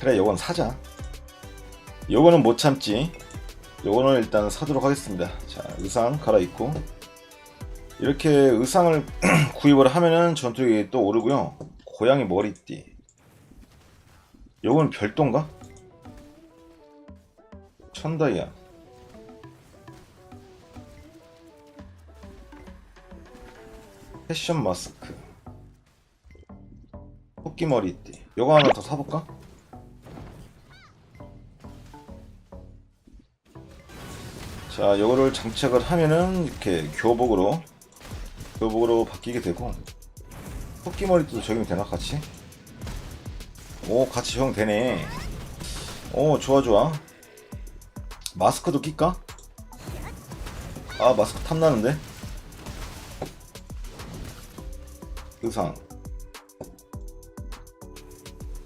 그래 요건 사자. 요거는 못 참지. 요거는 일단 사도록 하겠습니다. 자 의상 갈아입고. 이렇게 의상을 구입을 하면은 전투력이 또 오르고요. 고양이 머리띠. 요건 별도인가? 천다이아. 패션 마스크. 토끼 머리띠. 요거 하나 더 사볼까? 자 요거를 장착을 하면은 이렇게 교복으로 교복으로 바뀌게 되고 토끼 머리띠도 적용이 되나 같이? 오 같이 적용되네. 오 좋아 좋아. 마스크도 낄까? 아 마스크 탐나는데? 의상.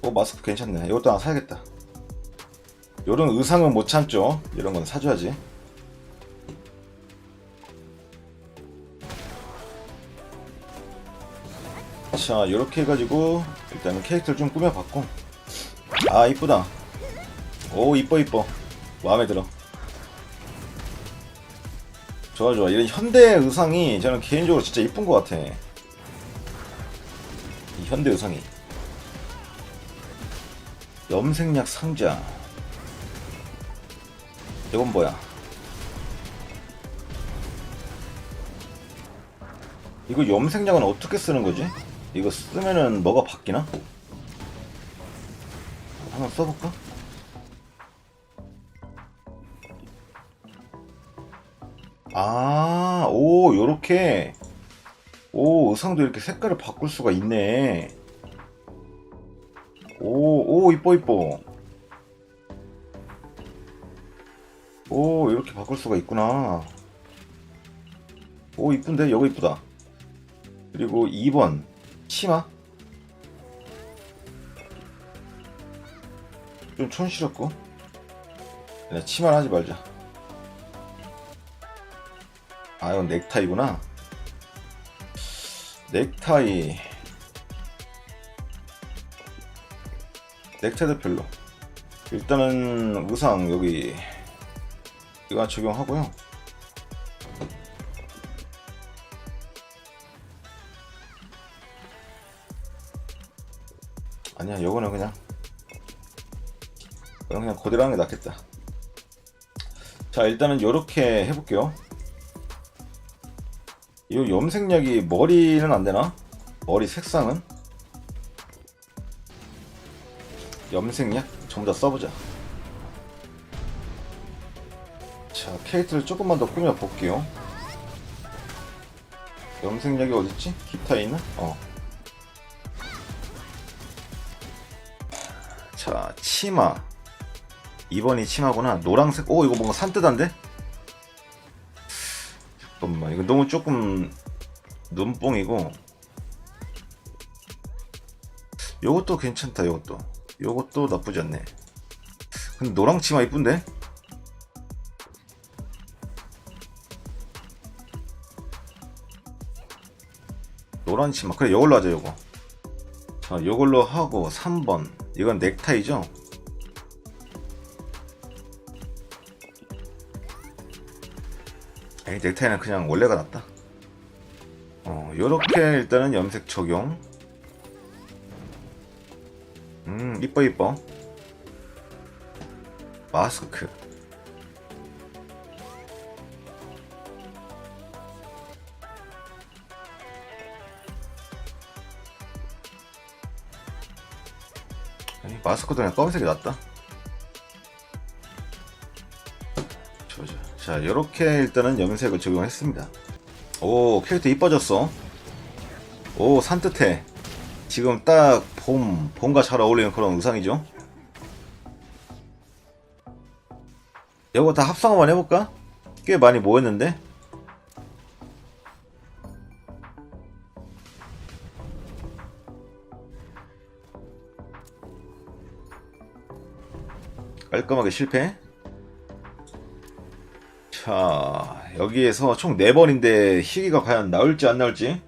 오 마스크 괜찮네. 이것도 하나 사야겠다. 요런 의상은 못 참죠? 이런 건 사줘야지 자 이렇게 해가지고 일단은 캐릭터를 좀 꾸며봤고. 아 이쁘다. 오 이뻐 이뻐. 마음에 들어. 좋아 좋아. 이런 현대 의상이 저는 개인적으로 진짜 이쁜 것 같아. 이 현대 의상이. 염색약 상자. 이건 뭐야? 이거 염색약은 어떻게 쓰는 거지? 이거 쓰면은 뭐가 바뀌나? 한번 써볼까? 아, 오, 요렇게. 오, 의상도 이렇게 색깔을 바꿀 수가 있네. 오, 오, 이뻐, 이뻐. 오, 이렇게 바꿀 수가 있구나. 오, 이쁜데? 이거 이쁘다. 그리고 2번, 치마. 좀 촌스럽고. 그냥 치마를 하지 말자. 아, 이건 넥타이구나. 넥타이. 넥타이도 별로. 일단은 의상 여기 이거 적용하고요. 아니야, 요거는 그냥 이건 그냥 그대로 하는 게 낫겠다. 자, 일단은 요렇게 해볼게요. 이 염색약이 머리는 안 되나? 머리 색상은? 염색약 전부 다 써보자. 자, 캐릭터를 조금만 더 꾸며 볼게요. 염색약이 어딨지? 기타에 있나? 어. 자, 치마. 2번이 치마구나. 노란색. 오, 이거 뭔가 산뜻한데? 잠깐만. 이거 너무 조금 눈뽕이고. 요것도 괜찮다, 요것도. 요것도 나쁘지 않네. 근데 노랑 치마 이쁜데? 노란 치마. 그래, 요걸로 하자, 요거. 자, 요걸로 하고 3번. 이건 넥타이죠? 에이, 넥타이는 그냥 원래가 낫다. 어, 요렇게 일단은 염색 적용. 음, 이뻐, 이뻐. 마스크. 그냥 검은색이 낫다. 좋아. 자, 이렇게 일단은 염색을 적용했습니다. 오, 캐릭터 이뻐졌어. 오, 산뜻해. 지금 딱 봄, 봄과 잘 어울리는 그런 의상이죠. 이거 다 합성 한번 해볼까? 꽤 많이 모였는데? 깔끔하게 실패. 자, 여기에서 총 4번인데 희귀가 과연 나올지 안 나올지.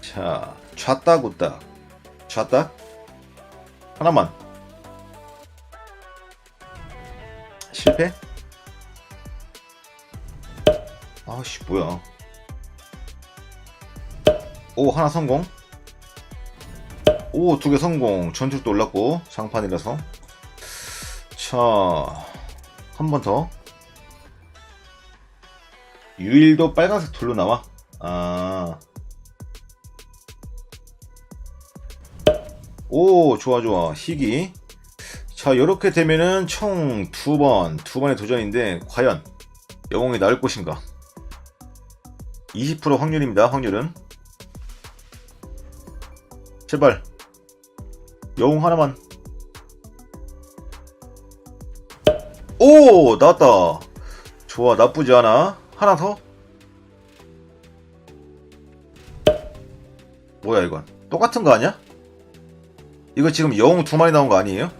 자, 좌따구따. 잤다. 하나만. 실패? 아씨 뭐야? 오 하나 성공. 오 두 개 성공. 전투력도 올랐고 장판이라서. 자, 한 번 더. 유일도 빨간색 둘로 나와. 아. 오, 좋아, 좋아. 희귀. 자, 이렇게 되면은 총 두 번, 두 번의 도전인데, 과연 영웅이 나올 것인가? 20% 확률입니다, 확률은. 제발. 영웅 하나만. 오! 나왔다. 좋아, 나쁘지 않아. 하나 더? 뭐야, 이건? 똑같은 거 아니야? 이거 지금 영웅 두 마리 나온 거 아니에요?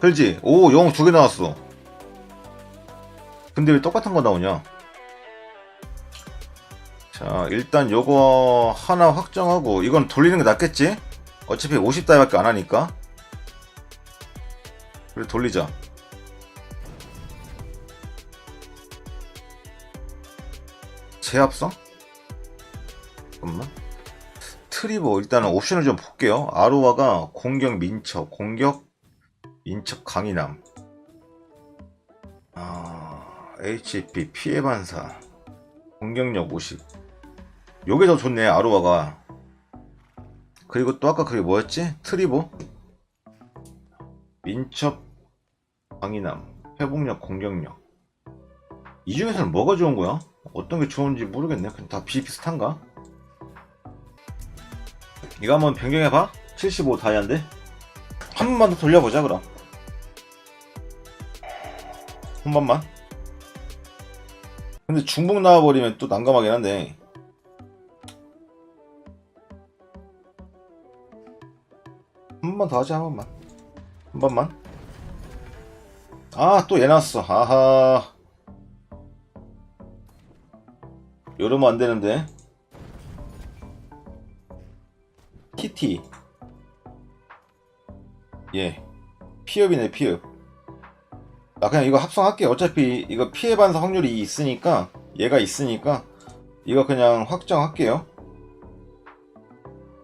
그렇지? 오, 영웅 두 개 나왔어. 근데 왜 똑같은 거 나오냐? 자, 일단 요거 하나 확정하고, 이건 돌리는 게 낫겠지? 어차피 50다이밖에 안 하니까. 그래, 돌리자. 재합성? 잠깐만. 트리버 일단은 옵션을 좀 볼게요. 아로아가 공격 민첩, 공격 민첩 강인함. 아, HP 피해 반사, 공격력 50. 요게 더 좋네 아로아가. 그리고 또 아까 그게 뭐였지? 트리버 민첩 강인함, 회복력, 공격력. 이 중에서는 뭐가 좋은 거야? 어떤 게 좋은지 모르겠네. 그냥 다 비슷한가? 이거 한번 변경해봐. 75 다이아인데. 한 번만 더 돌려보자, 그럼. 한 번만. 근데 중복 나와버리면 또 난감하긴 한데. 한 번 더 하자, 한 번만. 한 번만. 아, 또 얘 나왔어. 아하. 이러면 안 되는데. TT. 예. 피업이네, 피업. 아, 그냥 이거 합성할게요. 어차피 이거 피해 반사 확률이 있으니까, 얘가 있으니까, 이거 그냥 확정할게요.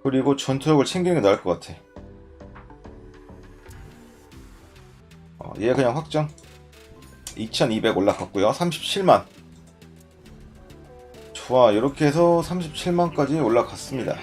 그리고 전투력을 챙기는 게 나을 것 같아. 어, 얘 그냥 확정. 2200 올라갔고요. 37만. 좋아, 이렇게 해서 37만까지 올라갔습니다.